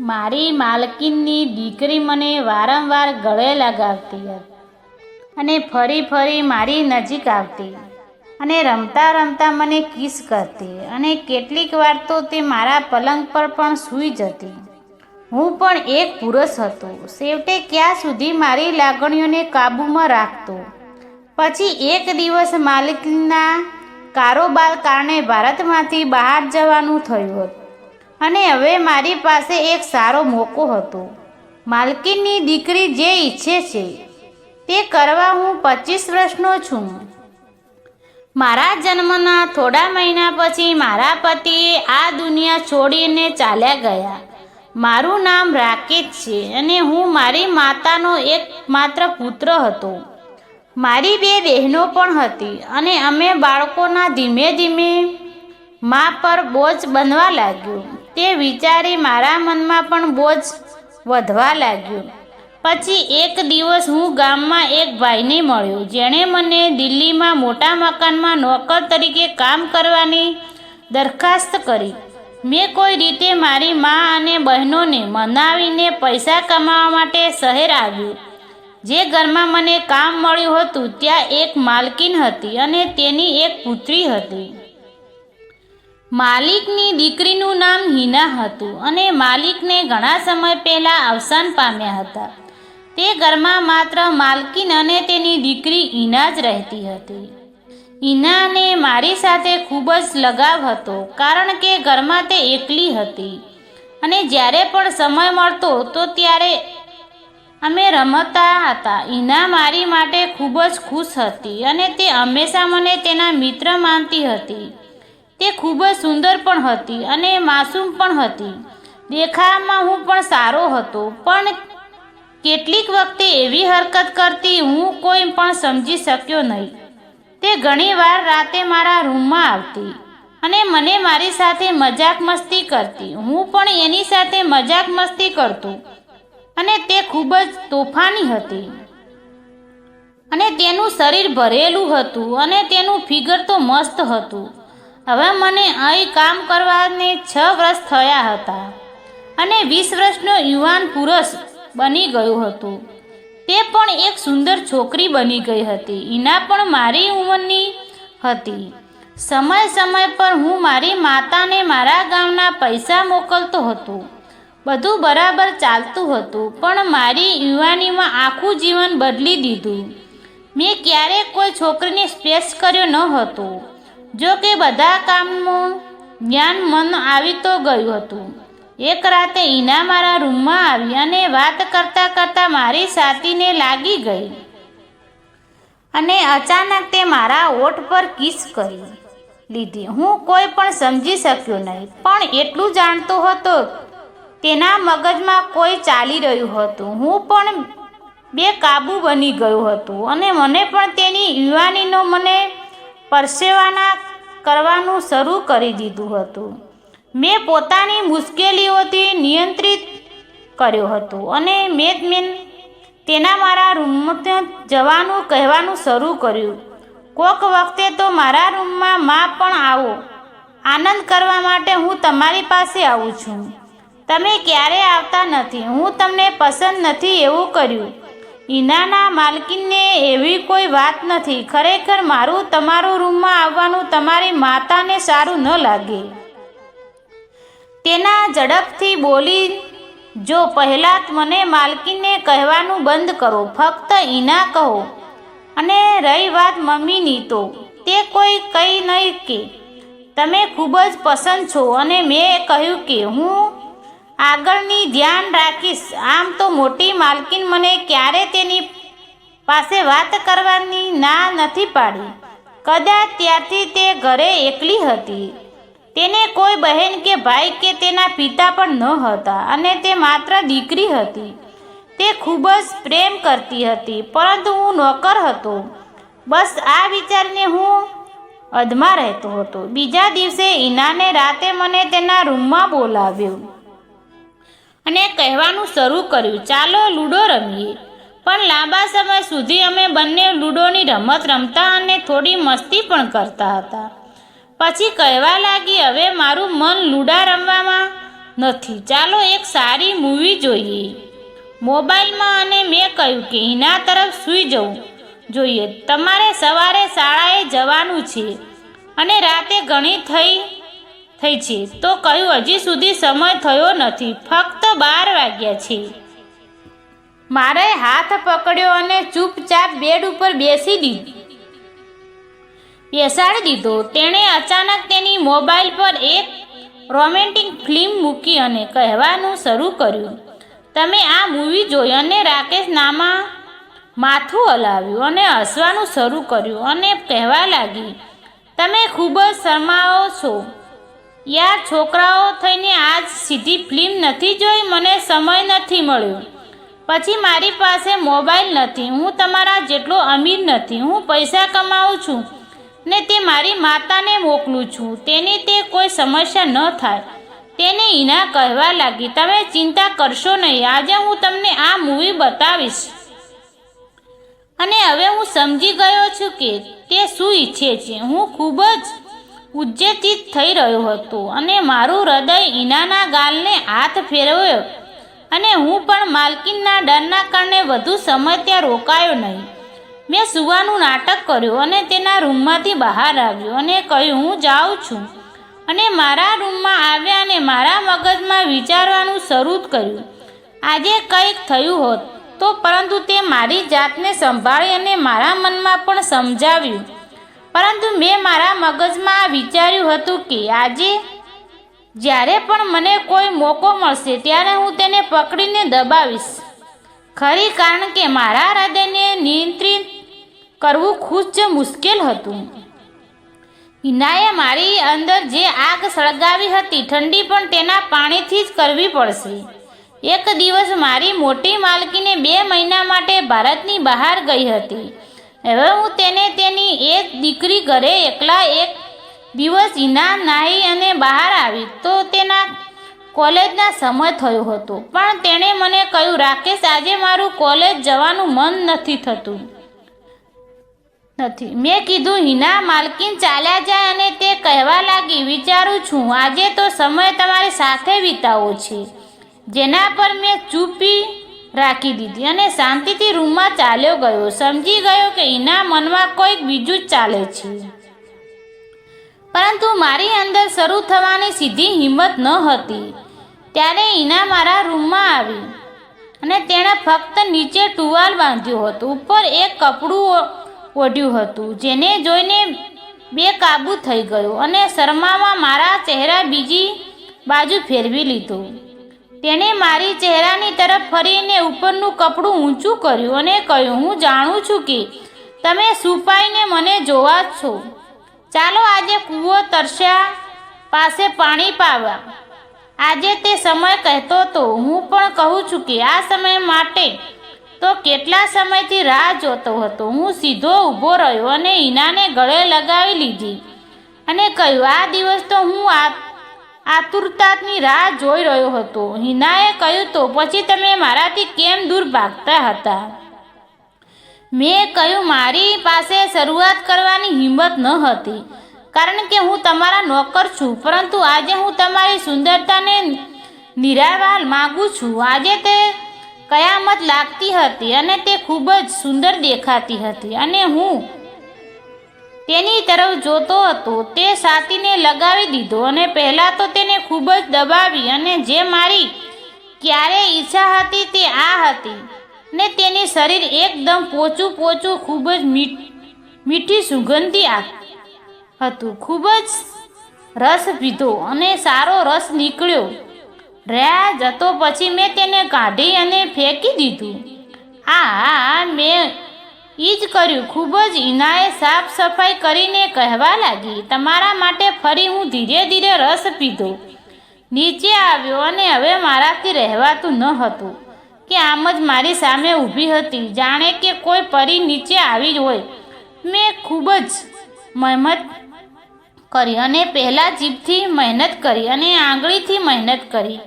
મારી માલકીનની દીકરી મને વારંવાર ગળે લગાવતી અને ફરી ફરી મારી નજીક આવતી અને રમતા રમતા મને કિસ કરતી અને કેટલીક વાર તો તે મારા પલંગ પર પણ સૂઈ જતી. હું પણ એક પુરુષ હતો. છેવટે ક્યાં સુધી મારી લાગણીઓને કાબૂમાં રાખતો? પછી એક દિવસ માલિકના કારોબાર કારણે ભારતમાંથી બહાર જવાનું થયું હતું. અને હવે મારી પાસે એક સારો મોકો હતો. માલકીનની દીકરી જે ઈચ્છે છે, તે કરવા હું પચીસ વર્ષનો છું. મારા જન્મના થોડા મહિના પછી મારા પતિએ આ દુનિયા છોડીને ચાલ્યા ગયા. મારું નામ રાકેશ છે અને હું મારી માતાનો એકમાત્ર પુત્ર હતો. મારી બે બહેનો પણ હતી અને અમે બાળકોના ધીમે ધીમે મા પર બોજ બનવા લાગ્યું. તે વિચારી મારા મનમાં પણ બોજ વધવા લાગ્યો. પછી એક દિવસ હું ગામમાં એક ભાઈને મળ્યો, જેણે મને દિલ્હીમાં મોટા મકાનમાં નોકર તરીકે કામ કરવાની દરખાસ્ત કરી. મેં કોઈ રીતે મારી મા અને બહેનોને મનાવીને પૈસા કમાવા માટે શહેર આવ્યું. જે ઘરમાં મને કામ મળ્યું હતું, ત્યાં એક માલકીન હતી અને તેની એક પુત્રી હતી. માલિકની દીકરીનું નામ હિના હતું અને માલિકને ઘણા સમય પહેલાં અવસાન પામ્યા હતા. તે ઘરમાં માત્ર માલકીન અને તેની દીકરી હિના જ રહેતી હતી. હિનાને મારી સાથે ખૂબ જ લગાવ હતો કારણ કે ઘરમાં તે એકલી હતી અને જ્યારે પણ સમય મળતો તો ત્યારે અમે રમતા હતા. ઈના મારી માટે ખૂબ જ ખુશ હતી અને તે હંમેશા મને તેના મિત્ર માનતી હતી. તે ખૂબ જ સુંદર પણ હતી અને માસૂમ પણ હતી. દેખાવામાં હું પણ સારો હતો, પણ કેટલીક વખતે એવી હરકત કરતી હું કોઈ પણ સમજી શક્યો નહીં. તે ઘણીવાર રાતે મારા રૂમમાં આવતી અને મને મારી સાથે મજાક મસ્તી કરતી. હું પણ એની સાથે મજાક મસ્તી કરતો અને તે ખૂબ જ તોફાની હતી. અને તેનું શરીર ભરેલું હતું અને તેનું ફિગર તો મસ્ત હતું. હવે મને અહીં કામ કરવાને છ વર્ષ થયા હતા અને વીસ વર્ષનો યુવાન પુરુષ બની ગયું હતું. તે પણ એક સુંદર છોકરી બની ગઈ હતી. ઈના પણ મારી ઉંમરની હતી. સમય સમય પર હું મારી માતાને મારા ગામના પૈસા મોકલતો હતો. બધું બરાબર ચાલતું હતું, પણ મારી યુવાનીમાં આખું જીવન બદલી દીધું. મેં ક્યારેય કોઈ છોકરીને સ્પેસ કર્યો ન હતો. જો કે બધા કામનું જ્ઞાન મન આવી તો ગયું હતું. એક રાતે ઈના મારા રૂમમાં આવી અને વાત કરતાં કરતાં મારી સાતીને લાગી ગઈ. અને અચાનક તે મારા ઓઠ પર કિસ કરી લીધી. હું કોઈ પણ સમજી શક્યો નહીં, પણ એટલું જાણતો હતો તેના મગજમાં કોઈ ચાલી રહ્યું હતું. હું પણ બે કાબુ બની ગયું હતું અને મને પણ તેની યુવાનીનો મને પરસેવાના કરવાનું શરૂ કરી દીધું હતું. મેં પોતાની મુશ્કેલીઓથી નિયંત્રિત કર્યો હતો અને મેં મેં તેના મારા રૂમમાં જવાનું, કહેવાનું શરૂ કર્યું. કોક વખતે તો મારા રૂમમાં માં પણ આવો. આનંદ કરવા માટે હું તમારી પાસે આવું છું. તમે ક્યારે આવતા નથી. હું તમને પસંદ નથી એવું કર્યું. ઈનાના માલકીનને એવી કોઈ વાત નથી. ખરેખર મારું તમારું રૂમમાં આવવાનું તમારી માતાને સારું ન લાગે. તેના ઝડપથી બોલી, જો પહેલાં મને માલકીનને કહેવાનું બંધ કરો, ફક્ત ઈના કહો. અને રહી વાત મમ્મીની તો. તે કોઈ કંઈ નહીં કે, તમે ખૂબ જ પસંદ છો. અને મેં કહ્યું કે, હું આગળની ધ્યાન રાખીશ. આમ તો મોટી માલકીન મને ક્યારે તેની પાસે વાત કરવાની ના નથી પાડી. કદાચ ત્યારથી તે ઘરે એકલી હતી. તેને કોઈ બહેન કે ભાઈ કે તેના પિતા પણ ન હતા અને તે માત્ર દીકરી હતી. તે ખૂબ જ પ્રેમ કરતી હતી, પરંતુ હું નોકર હતો. બસ આ વિચારને હું અધમાં રહેતો હતો. બીજા દિવસે ઈનાને રાતે મને તેના રૂમમાં બોલાવ્યો. અને કહેવાનું શરૂ કર્યું, ચાલો લૂડો રમીએ. પણ લાંબા સમય સુધી અમે બંને લૂડોની રમત રમતા અને થોડી મસ્તી પણ કરતા હતા. પછી કહેવા લાગી, હવે મારું મન લૂડા રમવામાં નથી. ચાલો એક સારી મૂવી જોઈએ. મોબાઈલમાં અને મેં કહ્યું કે, હિના તરફ સૂઈ જવું જોઈએ. તમારે સવારે શાળાએ જવાનું છે અને રાતે ઘણી થઈ થઈ છે. તો કહ્યું, હજી સુધી સમય થયો નથી. ફક્ત બાર વાગ્યા છે. મારે હાથ પકડ્યો અને ચૂપચાપ બેડ ઉપર બેસી દીધી બેસાડી દીધો. તેણે અચાનક તેની મોબાઈલ પર એક રોમેન્ટિક ફિલ્મ મૂકી અને કહેવાનું શરૂ કર્યું, તમે આ મૂવી જોઈ અને રાકેશ નામા માથું હલાવ્યું અને હસવાનું શરૂ કર્યું અને કહેવા લાગી, તમે ખૂબ જ શરમાવો છો. યાર છોકરાઓ થઈને આજ સીધી ફિલ્મ નથી જોઈ, મને સમય નથી મળ્યો. પછી મારી પાસે મોબાઈલ નથી, હું તમારા જેટલો અમીર નથી, હું પૈસા કમાઉં છું ને તે મારી માતાને મોકલું છું. તેની તે કોઈ સમસ્યા ન થાય. તેને ઈના કહેવા લાગી, તમે ચિંતા કરશો નહીં, આજે હું તમને આ મૂવી બતાવીશ. અને હવે હું સમજી ગયો છું કે તે શું ઈચ્છે છે. હું ખૂબ જ ઉત્તેજિત થઈ રહ્યો હતો અને મારું હૃદય ઈનાના ગાલને હાથ ફેરવ્યો. અને હું પણ માલકીનના ડરના કારણે વધુ સમય ત્યાં રોકાયો નહીં. મેં સુવાનું નાટક કર્યું અને તેના રૂમમાંથી બહાર આવ્યો અને કહ્યું, હું જાઉં છું. અને મારા રૂમમાં આવ્યા અને મારા મગજમાં વિચારવાનું શરૂ કર્યું. આજે કંઈક થયું હોત તો પરંતુ તે મારી જાતને સંભાળી અને મારા મનમાં પણ સમજાવ્યું. પરંતુ મેં મારા મગજમાં વિચાર્યું હતું કે આજે જ્યારે પણ મને કોઈ મોકો મળશે ત્યારે હું તેને પકડીને દબાવીશ. ખરી કારણ કે મારા હૃદયને નિયંત્રિત કરવું ખૂબ જ મુશ્કેલ હતું. હિનાએ મારી અંદર જે આગ સળગાવી હતી ઠંડી પણ તેના પાણીથી જ કરવી પડશે. એક દિવસ મારી મોટી માલકીને બે મહિના માટે ભારતની બહાર ગઈ હતી. હવે હું તેને તેની એક દીકરી ઘરે એકલા એક દિવસ હિના નાહી અને બહાર આવી તો તેના કોલેજના સમય થયો હતો. પણ તેણે મને કહ્યું, રાકેશ, આજે મારું કોલેજ જવાનું મન નથી થતું. નથી. મેં કીધું, હિના, માલકીન ચાલ્યા જાય અને તે કહેવા લાગી, વિચારું છું, આજે તો સમય તમારી સાથે વિતાવો છે. જેના પર મેં ચૂપી રાખી દીધી અને શાંતિથી રૂમમાં ચાલ્યો ગયો. સમજી ગયો કે એના મનમાં કોઈક બીજું જ ચાલે છે. પરંતુ મારી અંદર શરૂ થવાની સીધી હિંમત ન હતી. ત્યારે ઈના મારા રૂમમાં આવી અને તેણે ફક્ત નીચે ટુવાલ બાંધ્યું હતું. ઉપર એક કપડું ઓઢ્યું હતું, જેને જોઈને બે કાબુ થઈ ગયો અને શરમામાં મારા ચહેરા બીજી બાજુ ફેરવી લીધો. તેણે મારી ચહેરાની તરફ ફરીને ઉપરનું કપડું ઊંચું કર્યું અને કહ્યું, હું જાણું છું કે તમે સુપાઈને મને જોવા છો. ચાલો આજે કૂવો તરસ્યા પાસે પાણી પાવા. આજે તે સમય કહેતો હતો હું પણ કહું છું કે આ સમય માટે તો કેટલા સમયથી રાહ જોતો હતો. હું સીધો ઊભો રહ્યો અને ઈનાને ગળે લગાવી લીધી અને કહ્યું, આ દિવસ તો હું આ આતુરતાની રાહ જોઈ રહ્યો હતો. હિનાએ કહ્યું તો, પછી તમે મારાથી કેમ દૂર ભાગતા હતા? મેં કહ્યું, મારી પાસે શરૂઆત કરવાની હિંમત ન હતી, કારણ કે હું તમારા નોકર છું. પરંતુ આજે હું તમારી સુંદરતાને નિરાવા માગું છું. આજે તે કયામત લાગતી હતી અને તે ખૂબ જ સુંદર દેખાતી હતી અને હું તેની તરફ જોતો હતો. તે સાતીને લગાવી દીધો અને પહેલાં તો તેને ખૂબ જ દબાવી અને જે મારી ક્યારે ઈચ્છા હતી તે આ હતી ને તેની શરીર એકદમ પોચું પોચું ખૂબ જ મીઠી સુગંધી હતું. ખૂબ જ રસ પીધો અને સારો રસ નીકળ્યો. રહ્યા જતો પછી મેં તેને કાઢી અને ફેંકી દીધું. આ મેં એ જ કર્યું. ખૂબ જ ઈનાએ સાફ સફાઈ કરીને કહેવા લાગી. તમારા માટે ફરી હું ધીરે ધીરે રસ પીધો. નીચે આવ્યો અને હવે મારાથી રહેવાતું ન હતું. કે આમ જ મારી સામે ઊભી હતી. જાણે કે કોઈ પરી નીચે આવી હોય. મેં ખૂબ જ મહેનત કરી અને પહેલાં જીભથી મહેનત કરી અને આંગળીથી મહેનત કરી.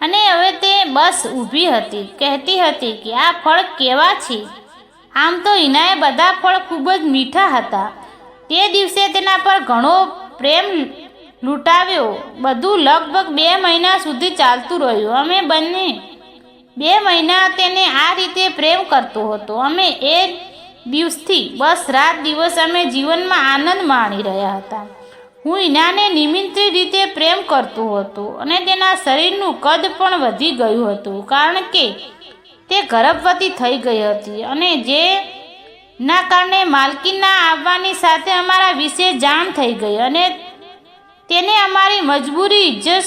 અને હવે તે બસ ઊભી હતી. કહેતી હતી કે આ ફળ કેવા છે? આમ તો હિનાએ બધા ફળ ખૂબ જ મીઠા હતા. તે દિવસે તેના પર ઘણો પ્રેમ લૂંટાવ્યો. બધું લગભગ બે મહિના સુધી ચાલતું રહ્યું. અમે બંને બે મહિના તેને આ રીતે પ્રેમ કરતો હતો. અમે એ દિવસથી બસ રાત દિવસ અમે જીવનમાં આનંદ માણી રહ્યા હતા. હું ઈનાને નિમિત્રિત રીતે પ્રેમ કરતો હતો અને તેના શરીરનું કદ પણ વધી ગયું હતું. કારણ કે તે ગર્ભવતી થઈ ગઈ હતી અને જે ના કારણે માલકીનના આવવાની સાથે અમારા વિશે જાણ થઈ ગઈ અને તેને અમારી મજબૂરી ઇજ્જત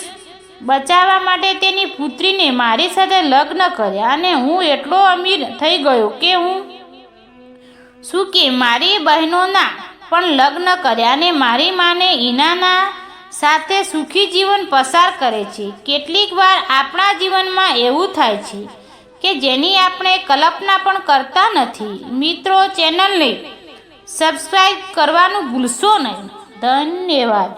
બચાવવા માટે તેની પુત્રીને મારી સાથે લગ્ન કર્યા અને હું એટલો અમીર થઈ ગયો કે હું શું કે મારી બહેનોના પણ લગ્ન કર્યા અને મારી માને ઈનાના સાથે સુખી જીવન પસાર કરે છે. કેટલીક વાર આપણા જીવનમાં એવું થાય છે કે જેની આપણે કલ્પના પણ કરતા નથી. મિત્રો ચેનલને સબસ્ક્રાઈબ કરવાનું ભૂલશો નહીં. ધન્યવાદ.